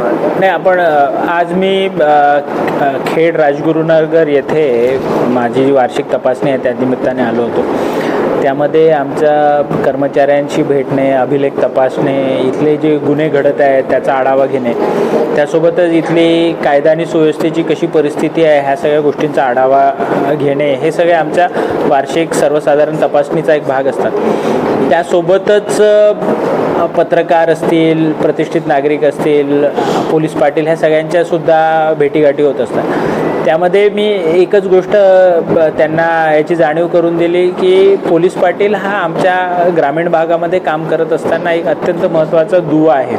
नाही आपण आज मी खेड राजगुरुनगर येथे माझी जी वार्षिक तपासणी आहे त्या निमित्ताने आलो होतो. त्यामध्ये आमच्या कर्मचाऱ्यांशी भेटणे अभिलेख तपासणे इथले जे गुन्हे घडत आहेत त्याचा आढावा घेणे त्यासोबतच इथली कायदा आणि सुव्यवस्थेची कशी परिस्थिती आहे ह्या सगळ्या गोष्टींचा आढावा घेणे हे सगळे आमच्या वार्षिक सर्वसाधारण तपासणीचा एक भाग असतात. त्यासोबतच पत्रकार असतील प्रतिष्ठित नागरिक असतील पोलीस पाटील ह्या सगळ्यांच्या सुद्धा भेटीगाठी होत असतात. त्यामध्ये मी एकच गोष्ट त्यांना याची जाणीव करून दिली की पोलीस पाटील हा आमच्या ग्रामीण भागामध्ये काम करत असताना एक अत्यंत महत्त्वाचा दुवा आहे.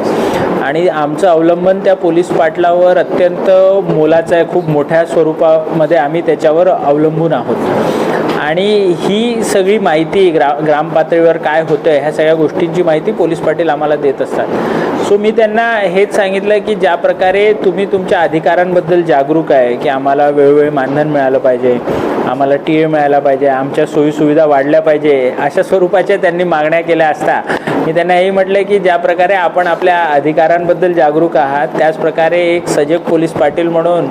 आणि आमचं अवलंबन त्या पोलीस पाटलावर अत्यंत मोलाचं आहे. खूप मोठ्या स्वरूपामध्ये आम्ही त्याच्यावर अवलंबून आहोत. आणि ही सगळी माहिती ग्रा ग्राम पातळीवर काय होतं आहे ह्या सगळ्या गोष्टींची माहिती पोलीस पाटील आम्हाला देत असतात. सो मी त्यांना हेच सांगितलं की ज्या प्रकारे तुम्ही तुमच्या अधिकारांबद्दल जागरूक आहे की आम्हाला वेळोवेळी मानधन मिळालं पाहिजे आम्हाला टी ए मिळायला पाहिजे आमच्या सोयीसुविधा वाढल्या पाहिजे अशा स्वरूपाच्या त्यांनी मागण्या केल्या असता. मी त्यांना हे म्हटलं की ज्या प्रकारे आपण आपल्या अधिकारांबद्दल जागरूक आहात त्याच प्रकारे एक सजग पोलीस पाटील म्हणून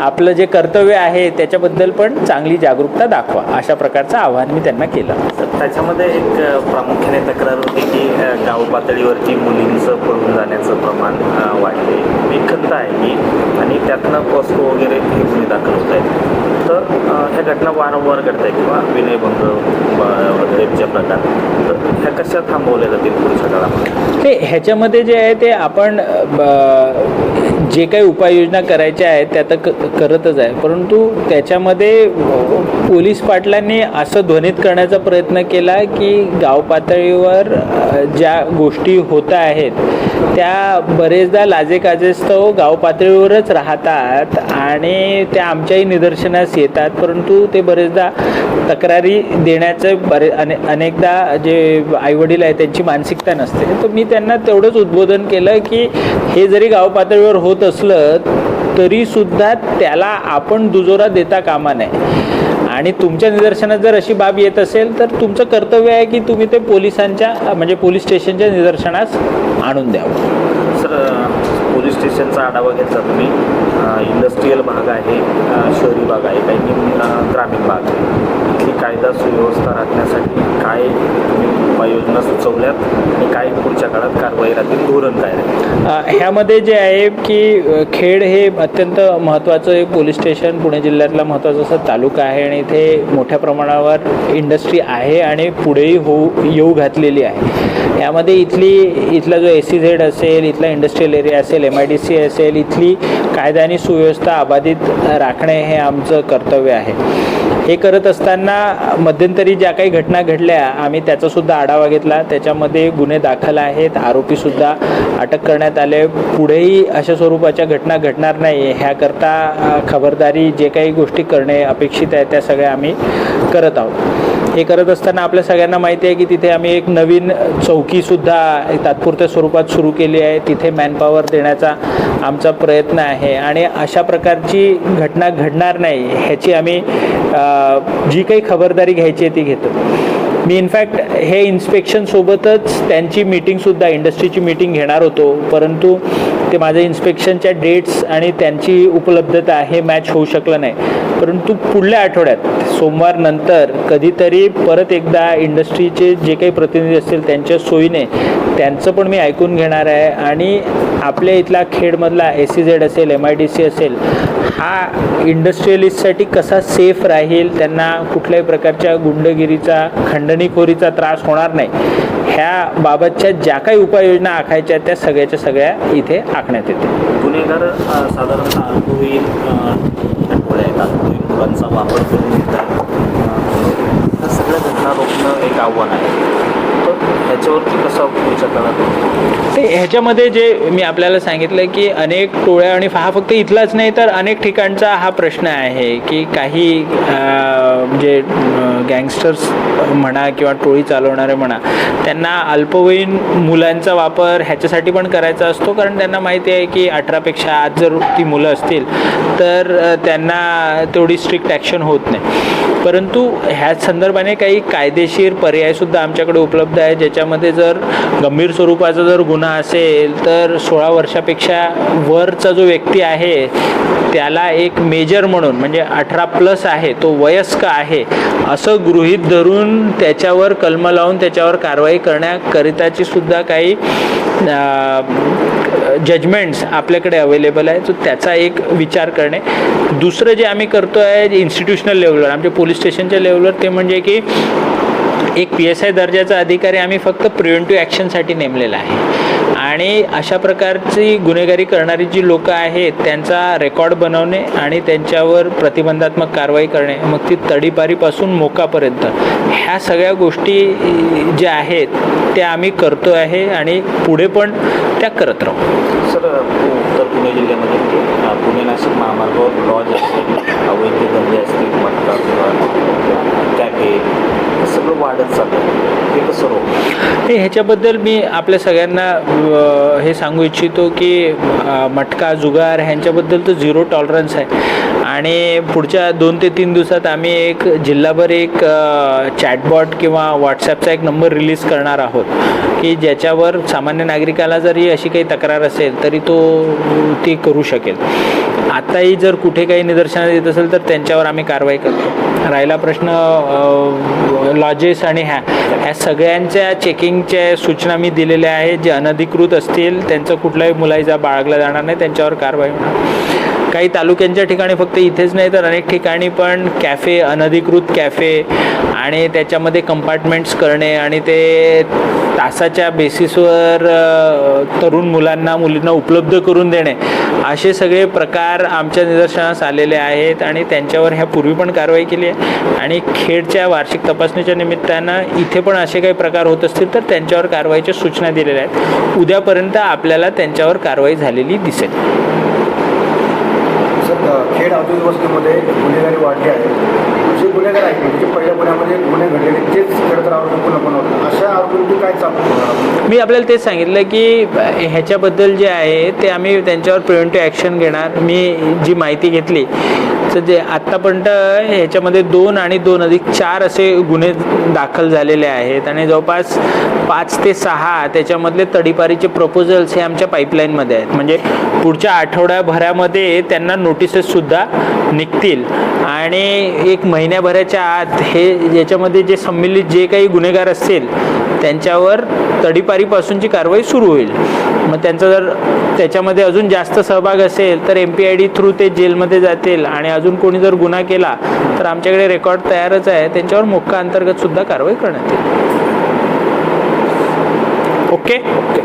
आपलं जे कर्तव्य आहे त्याच्याबद्दल पण चांगली जागरूकता दाखवा. अशा प्रकारचं आव्हान मी त्यांना केलं. तर त्याच्यामध्ये एक प्रामुख्याने तक्रार होती की गाव पातळीवरती मुलींचं पळून जाण्याचं प्रमाण वाढले ही खंत आहे की आणि त्यातनं पॉस्को वगैरे हे गुन्हे दाखल होत आहेत तर अ, ह्या घटना वारंवार घडत किंवा विनयभंग ब- रेपच्या प्रकार. तर ह्या कशा थांबवल्या जातील पुढच्या काळामध्ये? ते ह्याच्यामध्ये जे आहे ते आपण ब- जे काही उपाययोजना करायच्या आहेत त्या तर क- करतच आहे. परंतु त्याच्यामध्ये पोलीस पाटलांनी असं ध्वनित करण्याचा प्रयत्न केला की गाव पातळीवर ज्या गोष्टी होत आहेत त्या बरेचदा लाजेकाजेस्तव गाव पातळीवरच राहतात आणि त्या आमच्याही निदर्शनास येतात. परंतु ते बरेचदा तक्रारी देण्याचे बरे अने अनेकदा जे आईवडील आहेत त्यांची मानसिकता नसते. तर मी त्यांना तेवढंच उद्बोधन केलं की हे जरी गाव पातळीवर होत असलं तरीसुद्धा त्याला आपण दुजोरा देता कामा नये. आणि तुमच्या निदर्शनात जर अशी बाब येत असेल तर तुमचं कर्तव्य आहे की तुम्ही ते पोलिसांच्या म्हणजे पोलीस स्टेशनच्या निदर्शनास आणून द्यावं. सर पोलीस स्टेशनचा आढावा घेतला तुम्ही. इंडस्ट्रीयल भाग आहे शहरी भाग आहे काही ग्रामीण भाग आहे. इथली कायदा सुव्यवस्था राखण्यासाठी काय तुम्ही उपाययोजना सुचवल्यात आणि काय पुढच्या काळात कारवाई राहतील धोरण काय राहील? ह्यामध्ये जे आहे की खेड हे अत्यंत महत्त्वाचं एक पोलीस स्टेशन पुणे जिल्ह्यातला महत्त्वाचा असा तालुका आहे आणि इथे मोठ्या प्रमाणावर इंडस्ट्री आहे आणि पुढेही होऊ येऊ घातलेली आहे. यामध्ये इथली इथला जो ए सी झेड असेल इथला इंडस्ट्रियल एरिया असेल एम आय डी सी असेल इथली कायदा आणि सुव्यवस्था अबाधित राखणे हे आमचं कर्तव्य आहे. हे करत असताना मध्यंतरी ज्या काही घटना घडल्या आम्ही त्याचासुद्धा आढावा घेतला. त्याच्यामध्ये गुन्हे दाखल आहेत आरोपीसुद्धा अटक करण्यात आले. पुढेही अशा स्वरूपाच्या घटना घडणार नाही ह्याकरता खबरदारी जे काही गोष्टी करणे अपेक्षित आहे त्या सगळ्या आम्ही करत आहोत. हे करत असताना आपल्या सगळ्यांना माहिती आहे की तिथे आम्ही एक नवीन चौकीसुद्धा तात्पुरत्या स्वरूपात सुरू केली आहे. तिथे मॅनपॉवर देण्याचा आमचा प्रयत्न आहे आणि अशा प्रकारची घटना घडणार नाही ह्याची आम्ही जी काही खबरदारी घ्यायची आहे ती घेतो. मी इनफॅक्ट हे इन्स्पेक्शनसोबतच त्यांची मीटिंगसुद्धा इंडस्ट्रीची मीटिंग घेणार होतो. परंतु ते माझ्या इन्स्पेक्शनच्या डेट्स आणि त्यांची उपलब्धता हे मॅच होऊ शकलं नाही. परंतु पुढल्या आठवड्यात सोमवार नंतर कधीतरी परत एकदा इंडस्ट्रीचे जे काही प्रतिनिधी असतील त्यांच्या सोयीने त्यांचं पण मी ऐकून घेणार आहे. आणि आपल्या इथला खेडमधला ए सी झेड असेल एम आय डी सी असेल हा इंडस्ट्रियलिस्टसाठी कसा सेफ राहील त्यांना कुठल्याही प्रकारच्या गुंडगिरीचा खंडणीखोरीचा त्रास होणार नाही. ह्या बाबतच्या ज्या काही उपाययोजना आखायच्या त्या सगळ्याच्या सगळ्या इथे आखण्यात येते गुन्हेगार अ, साधारणतः येतात. म्हणजे मुलांचा वापर करून येतात. ह्या सगळ्या घटना रोखणं एक आव्हान आहे. तर ह्याच्यावरती कसा विचार करणार? ते ह्याच्यामध्ये जे मी आपल्याला सांगितलं की अनेक टोळ्या आणि हा फक्त इथलाच नाही तर अनेक ठिकाणचा हा प्रश्न आहे की काही जे गँगस्टर्स म्हणा किंवा टोळी चालवणारे म्हणा त्यांना अल्पवयीन मुलांचा वापर ह्याच्यासाठी पण करायचा असतो कारण त्यांना माहिती आहे की अठरापेक्षा आज जर ती मुलं असतील तर त्यांना तेवढी स्ट्रिक्ट ॲक्शन होत नाही. परंतु ह्या संदर्भाने काही कायदेशीर पर्यायसुद्धा आमच्याकडे उपलब्ध आहे ज्याच्यामध्ये जर गंभीर स्वरूपाचा जर गुन्हा असेल तर सोळा वर्षापेक्षा वरचा जो व्यक्ती आहे त्याला एक मेजर म्हणून म्हणजे अठरा प्लस आहे तो वयस्क आहे असं गृहीत धरून त्याच्यावर कलम लावून त्याच्यावर कारवाई करण्याकरिताची सुद्धा काही जजमेंट्स आपल्याकडे अवेलेबल आहे. तर त्याचा एक विचार करणे. दुसरं जे आम्ही करतो आहे इन्स्टिट्यूशनल लेवलवर आमच्या पोलीस स्टेशनच्या लेवलवर ते म्हणजे की एक पी एस आय दर्जाचा अधिकारी आम्ही फक्त प्रिव्हेंटिव्ह ॲक्शनसाठी नेमलेला आहे. आणि अशा प्रकारची गुन्हेगारी करणारी जी लोकं आहेत त्यांचा रेकॉर्ड बनवणे आणि त्यांच्यावर प्रतिबंधात्मक कारवाई करणे मग ती तडीपारीपासून मोकापर्यंत. ह्या सगळ्या गोष्टी ज्या आहेत त्या आम्ही करतो आहे आणि पुढे पण त्या करत राहू. सर उत्तर पुणे जिल्ह्यामध्ये म्हणजे, पुणे नाशिक महामार्गावर लॉज असतील अवैध धंदे असतील मटका कॅफे हे सगळं वाढत चाललं हे कसं ह्याच्याबद्दल मी आपल्या सगळ्यांना हे सांगू इच्छितो की मटका जुगार ह्यांच्याबद्दल तर झिरो टॉलरन्स आहे. आणि पुढच्या दोन ते तीन दिवसात आम्ही एक जिल्हाभर एक चॅटबॉट किंवा व्हॉट्सॲपचा एक नंबर रिलीज करणार आहोत. की ज्याच्यावर सामान्य नागरिकाला जरी अशी काही तक्रार असेल तरी तो ती करू शकेल. आताही जर कुठे काही निदर्शनात येत असेल तर त्यांच्यावर आम्ही कारवाई करतो. राहिला प्रश्न लॉजेस आणि ह्या ह्या सगळ्यांच्या चेकिंगच्या सूचना मी दिलेल्या आहेत. जे अनधिकृत असतील त्यांचं कुठलाही मुलाईजा बाळगला जाणार नाही त्यांच्यावर कारवाई होणार. काही तालुक्यांच्या ठिकाणी फक्त इथेच नाही तर अनेक ठिकाणी पण कॅफे अनधिकृत कॅफे आणि त्याच्यामध्ये कंपार्टमेंट्स करणे आणि ते तासाच्या बेसिसवर तरुण मुलांना मुलींना उपलब्ध करून देणे असे सगळे प्रकार आमच्या निदर्शनास आलेले आहेत आणि त्यांच्यावर ह्या पूर्वी पण कारवाई केली आहे. आणि खेडच्या वार्षिक तपासणीच्या निमित्तानं इथे पण असे काही प्रकार होत असतील तर त्यांच्यावर कारवाईच्या सूचना दिलेल्या आहेत. उद्यापर्यंत आपल्याला त्यांच्यावर कारवाई झालेली दिसेल. सर खेड औद्योगिक वस्तीमध्ये गुन्हेगारी वाढली आहे जे गुन्हेगार आहेत म्हणजे पहिल्या गुन्ह्यामध्ये गुन्हे घडलेले तेच खरं तर आरोपी पुन्हा पण होतं अशा आरोपींची काय चालू मी आपल्याला तेच सांगितलं की ह्याच्याबद्दल जे आहे ते आम्ही त्यांच्यावर प्रिव्हेंटिव्ह ॲक्शन घेणार. मी जी माहिती घेतली तर जे आत्तापर्यंत ह्याच्यामध्ये दोन आणि दोन अधिक चार असे गुन्हे दाखल झालेले आहेत. आणि जवळपास पाच ते सहा त्याच्यामधले तडीपारीचे प्रपोजल्स हे आमच्या पाईपलाईनमध्ये आहेत. म्हणजे पुढच्या आठवड्याभरामध्ये त्यांना नोटिसेससुद्धा निघतील. आणि एक महिन्याभराच्या आत हे याच्यामध्ये जे संमिलित जे काही गुन्हेगार असतील त्यांच्यावर तडीपारीपासूनची कारवाई सुरू होईल. मग त्यांचा जर त्याच्यामध्ये अजून जास्त सहभाग असेल तर M P I D through ते जेलमध्ये जातील आणि अजून कोणी जर गुन्हा केला तर आमच्याकडे रेकॉर्ड तयारच आहे. त्यांच्यावर मोक्का अंतर्गत सुद्धा कारवाई करण्यात येईल. ओके? ओके.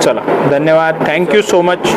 चला. धन्यवाद. Thank you so much